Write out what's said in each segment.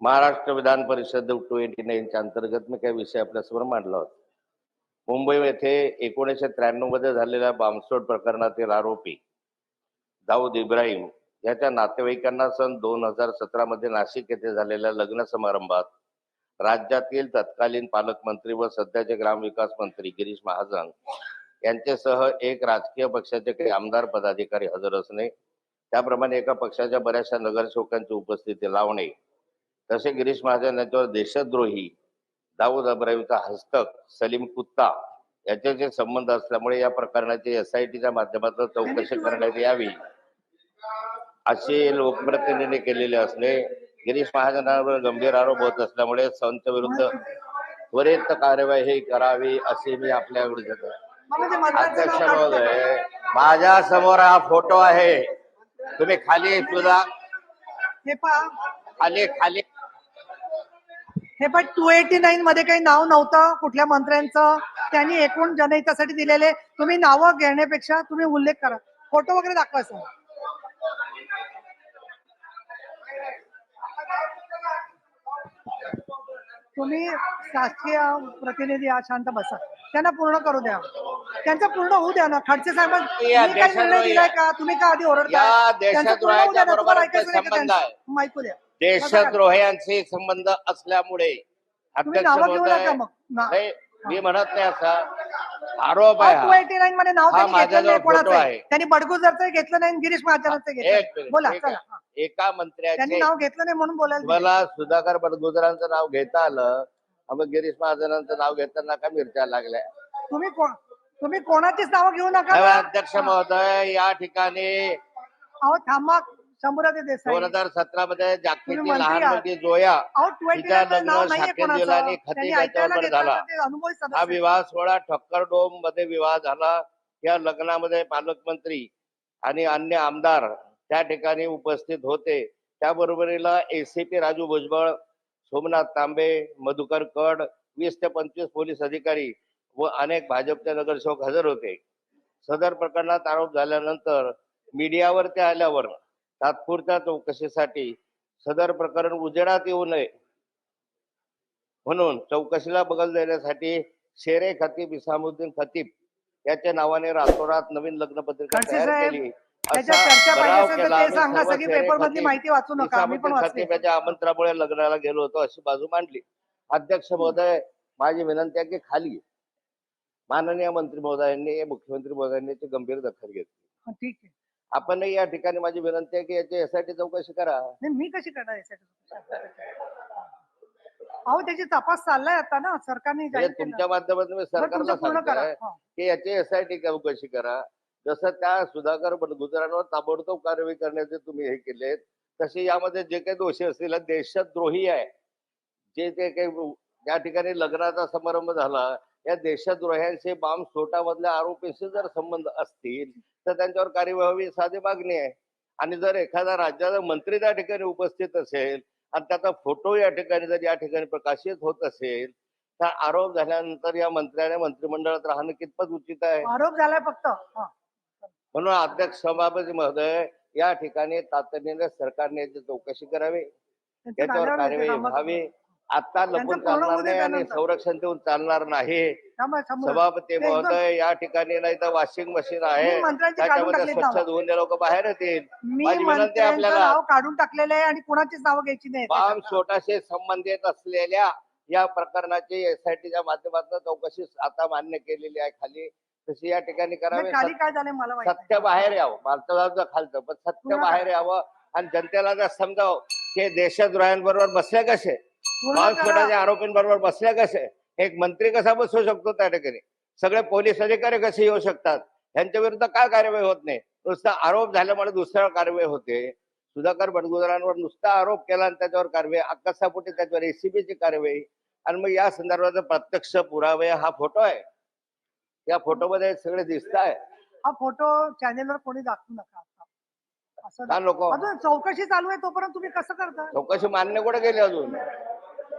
Maharashtra Vidhan Parishad to eighty नाईनच्या अंतर्गत मी काही विषय आपल्यासमोर मांडला होता. मुंबई येथे एकोणीसशे त्र्याण्णवमध्ये झालेल्या बॉम्बस्फोट प्रकरणातील आरोपी दाऊद इब्राहिम याच्या नातेवाईकांना सन दोन हजार सतरा मध्ये नाशिक येथे झालेल्या लग्न समारंभात राज्यातील तत्कालीन पालकमंत्री व सध्याचे ग्रामविकास मंत्री गिरीश महाजन यांच्यासह एक राजकीय पक्षाचे काही आमदार पदाधिकारी हजर असणे त्याप्रमाणे एका पक्षाच्या बऱ्याचशा नगरसेवकांची उपस्थिती लावणे तसे गिरीश महाजन यांच्यावर देशद्रोही दाऊद अब्राहिमचा हस्तक सलीम कुत्ता याच्याचे संबंध असल्यामुळे या प्रकरणाची एस आय टीच्या माध्यमातून चौकशी करण्यात यावी असे लोकप्रतिनिधींनी केलेले असणे गिरीश महाजनांवर गंभीर आरोप होत असल्यामुळे संत विरुद्ध त्वरित कार्यवाही करावी असे मी आपल्याकडे मंत्र्यांचं अध्यक्ष. महोदय माझ्यासमोर हा फोटो आहे. तुम्ही खाली सुद्धा खाली खाली. हे पण टू एटी नाईन मध्ये काही नाव नव्हतं कुठल्या मंत्र्यांचं. त्यांनी एकूण जनहितासाठी दिलेले. तुम्ही नावं घेण्यापेक्षा तुम्ही उल्लेख करा. फोटो वगैरे दाखवा सर. तुम्ही शासकीय प्रतिनिधी शांत बसा. त्यांना पूर्ण करू द्या. त्यांचं पूर्ण होऊ द्या ना. खडसे साहेब मी या काही निर्णय दिलाय का? तुम्ही का आधी पूर्ण होऊ द्या. देशद्रोह्यांचे संबंध असल्यामुळे अध्यक्ष महोदय नाही मी म्हणत नाही असा. आरोप आहे मध्ये नाव हा माझ्याजवळ फोटो आहे. त्यांनी बडगुजरचं घेतलं नाही गिरीश महाजनाचं एक घेतलं बोला एक चला त्यांनी मंत्र्याचे नाव घेतलं नाही म्हणून बोलायला. मला सुधाकर बडगुजरांचं नाव घेता आलं. मग गिरीश महाजनांचं नाव घेताना का मिरच्या लागल्या? तुम्ही कोण तुम्ही कोणाचीच नाव घेऊ नका. अध्यक्ष महोदय या ठिकाणी अहो थांबा. शंभूराजे देसाई दोन हजार सतरा मध्ये जागतिक तुम्ही लहान. मुलगी जोया अहो नाव लग्न नाहीये कोणाचं. आणि खतीब त्यांनी याच्यावर ऐकायला घेतलं झाला. तर ते अनुभवी हा सदस्य विवाह सोहळा ठक्कर डोममध्ये विवाह झाला. या लग्नामध्ये पालकमंत्री आणि अन्य आमदार त्या ठिकाणी उपस्थित होते. त्याबरोबरीला एसीपी राजू भुजबळ सोमनाथ तांबे मधुकर कड वीस ते पंचवीस पोलीस अधिकारी व अनेक भाजपचे नगरसेवक हजर होते. सदर प्रकरणात आरोप झाल्यानंतर मीडियावर ते आल्यावर तात्पुरत्या चौकशीसाठी सदर प्रकरण उजेडात येऊ नये. म्हणून चौकशीला बगल देण्यासाठी शेरे खतीब इसामुद्दीन खतीब याच्या नावाने रातोरात नवीन लग्न पत्रिका तयार केली. त्याच्यात असा चर्चा सराव पाहिजे असेल तर केला. ते आम्ही सांगा सर्व सगळी शेरे पेपर मधली खतीब, माहिती वाचू नका. आम्ही पण इसामुद्दीन वाचली खतीब याच्या आमंत्रणामुळे लग्नाला गेलो होतो अशी बाजू मांडली. अध्यक्ष महोदय माझी विनंती आहे की खाली माननीय मंत्री महोदयांनी मुख्यमंत्री महोदयांनी गंभीर दखल घेतली. ठीक आहे. आपणही या ठिकाणी माझी विनंती आहे की याची एसआयटी चौकशी करा नाही मी कशी करणार यासाठी अहो त्याची तपास चाललाय आता ना सरकारने म्हणजे जाहीर केलं. तुमच्या माध्यमातून मी सरकारला तुमचं पूर्ण करा सांगतोय हा. की याची एसआयटी चौकशी करा जसं त्या सुधाकर गुजरांवर ताबडतोब कारवाई करण्याचे तुम्ही हे केले तसे यामध्ये जे काही दोषी असतील देशद्रोही आहे जे ते काही या ठिकाणी लग्नाचा समारंभ झाला या देशद्रोह्यांशी बॉम्ब स्फोटामधल्या आरोपींशी जर संबंध असतील तर त्यांच्यावर कार्यवाही व्हावी साधी मागणी आहे. आणि जर एखादा राज्याचा मंत्री त्या ठिकाणी उपस्थित असेल आणि त्याचा फोटो या ठिकाणी जर या ठिकाणी प्रकाशित होत असेल तर आरोप झाल्यानंतर या मंत्र्याने मंत्रिमंडळात राहणं कितपत उचित आहे? आरोप झालाय फक्त. म्हणून अध्यक्ष सभापती महोदय या ठिकाणी तातडीने सरकारने याची चौकशी करावी. याच्यावर कार्यवाही. व्हावी. आता लपून चालणार नाही आणि. संरक्षण देऊन चालणार नाही. सभापती महोदय या ठिकाणी नाही तर वॉशिंग मशीन आहे. त्याच्यामध्ये स्वच्छ. धुवून लोक बाहेर येतील. माझी विनंती आपल्याला काढून टाकलेलं आहे आणि कुणाचीच नावं घ्यायची नाही बॉम्ब स्फोटाशी संबंधित असलेल्या या प्रकरणाची एसआयटीच्या माध्यमातून चौकशी आता मान्य केलेली आहे खाली. तशी या ठिकाणी करावी. सत्य बाहेर यावं. भारताचं खालचं पण सत्य बाहेर. यावं आणि जनतेला जर समजावं की देशद्रोह्यांबरोबर बसले कसे? पूर्ण बॉम्ब करा. स्फोटाच्या आरोपींबरोबर बसले कसे? एक मंत्री कसा बसू शकतो त्या ठिकाणी? सगळे पोलीस अधिकारी कसे येऊ शकतात? यांच्या विरुद्ध काय कार्यवाही होत नाही? नुसता आरोप झाल्यामुळे दुसऱ्यावर कारवाई होते. सुधाकर बडगुजरांवर नुसता आरोप केला आणि त्याच्यावर कारवाई अक्कसापोटी त्याच्यावर एसीबीची कारवाई. आणि मग या संदर्भात प्रत्यक्ष पुरावे हा फोटो आहे. या फोटोमध्ये सगळे दिसत आहे हा फोटो चॅनेलवर कोणी दाखवू नका आता. असं का नको? अजून चौकशी चालू आहे तोपर्यंत तुम्ही कसं करता? चौकशी मान्य कुठे केली अजून?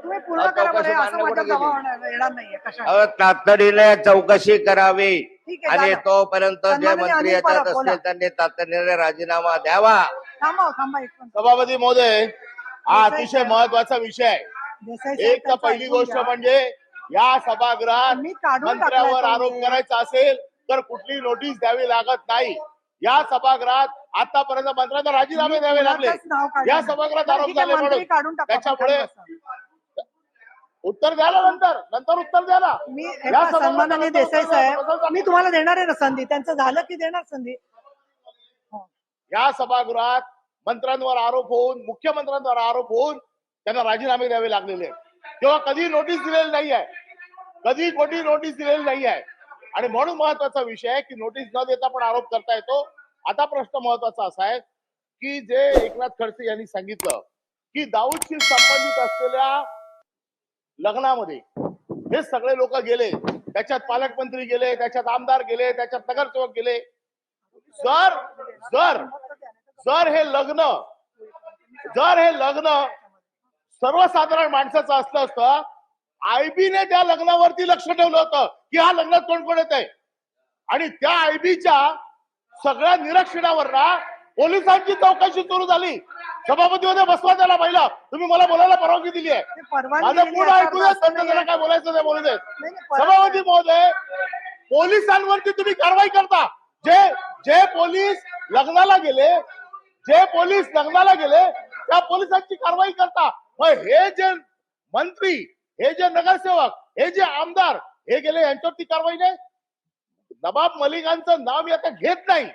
तुम्ही पूर्ण अहो, करा चौकशी बरं, असं मान्य माझ्या कुठे केली? जवळ येणार नाहीये कशा अहो, तातडीने चौकशी करावी ठीक आहे आणि झालं. तोपर्यंत जे सन्माननीय मंत्री अनिल येतात परब, बोला. असतील त्यांनी तातडीने राजीनामा द्यावा थांबा हो, थांबा एक मिनिट. सभापती महोदय हा अतिशय महत्त्वाचा विषय आहे देसाई साहेब, एक तर त्यांचं पहिली ऐकून गोष्ट घ्या. म्हणजे या सभागृहात मी काढून मंत्र्यावर तो आरोप. करायचा असेल तर कुठली नोटीस द्यावी लागत नाही या सभागृहात आतापर्यंत मंत्र्यांना राजीनामे द्यावे लागले मुलाचंच नाव काढलं या नाही. सभागृहात आरोप ठीक आहे, झाले मंत्री म्हणून काढून टाका त्याच्यामुळे. उत्तर द्या ना नंतर. नंतर उत्तर द्या ना. मी या एका सभागृहात सन्मानाने नंतर देसाई उत्तर द्या. साहेब? मी तुम्हाला देणार आहे ना संधी? त्यांचं झालं की देणार संधी? या सभागृहात मंत्र्यांवर आरोप होऊन मुख्यमंत्र्यांवर आरोप होऊन त्यांना राजीनामे द्यावे लागलेले आहेत. तेव्हा कधी नोटीस दिलेली नाही आहे. कधी कोणी नोटीस दिलेली नाही आहे. आणि म्हणून महत्त्वाचा विषय आहे की नोटीस न देता पण आरोप करता येतो. आता प्रश्न महत्त्वाचा असा आहे की जे एकनाथ खडसे यांनी सांगितलं की दाऊदशी संबंधित असलेल्या लग्नामध्ये. हे सगळे लोक गेले. त्याच्यात पालकमंत्री गेले त्याच्यात आमदार गेले त्याच्यात नगरसेवक गेले. जर जर जर हे लग्न जर हे लग्न सर्वसाधारण माणसाचं असलं असतं आयबीने त्या लग्नावरती लक्ष ठेवलं होतं की हा लग्नात कोण कोण येत आहे? आणि त्या आयबीच्या सगळ्या निरीक्षणावर ना पोलिसांची चौकशी सुरू झाली. सभापती मध्ये बसवा त्याला पहिला. तुम्ही मला बोलायला परवानगी दिली आहे. माझं याचा ऐकू असं त्यांना त्याला. काय बोलायचं ते बोलू परत- सभापती महोदय पोलिसांवरती तुम्ही कारवाई करता. जे जे पोलीस लग्नाला गेले जे पोलीस लग्नाला गेले त्या पोलिसांची कारवाई करता. मग हे जे मंत्री हे जे नगरसेवक हे जे आमदार हे गेले यांच्यावरती कारवाई नाही? नवाब मलिकांचं नाव मी आता घेत नाही.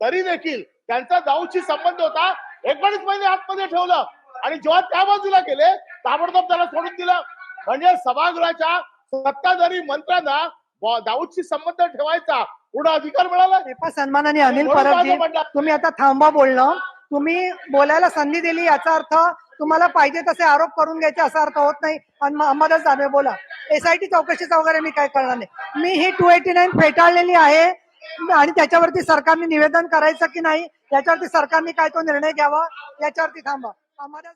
तरी देखील त्यांचा दाऊदशी संबंध होता. एकोणीस महिने आतमध्ये ठेवलं. आणि जेव्हा त्या बाजूला गेले ताबडतोब त्याला सोडून दिलं. म्हणजे सभागृहाच्या सत्ताधारी मंत्र्यांना दाऊदशी संबंध ठेवायचा पूर्ण अधिकार मिळाला. सन्मानाने अनिल परबजी म्हणणं- तुम्ही आता थांबा बोलणं. तुम्ही बोलायला संधी दिली याचा अर्थ तुम्हाला पाहिजे तसे आरोप करून घ्यायचे असा अर्थ होत नाही. अंबादास दानवे बोला. एसआयटी चौकशीचा वगैरे मी काय करणार नाही. मी ही टू एटी नाईन फेटाळलेली आहे. आणि त्याच्यावरती सरकारने निवेदन करायचं की नाही याच्यावरती सरकारने काय तो निर्णय घ्यावा? याच्यावरती थांबा. आम्हाला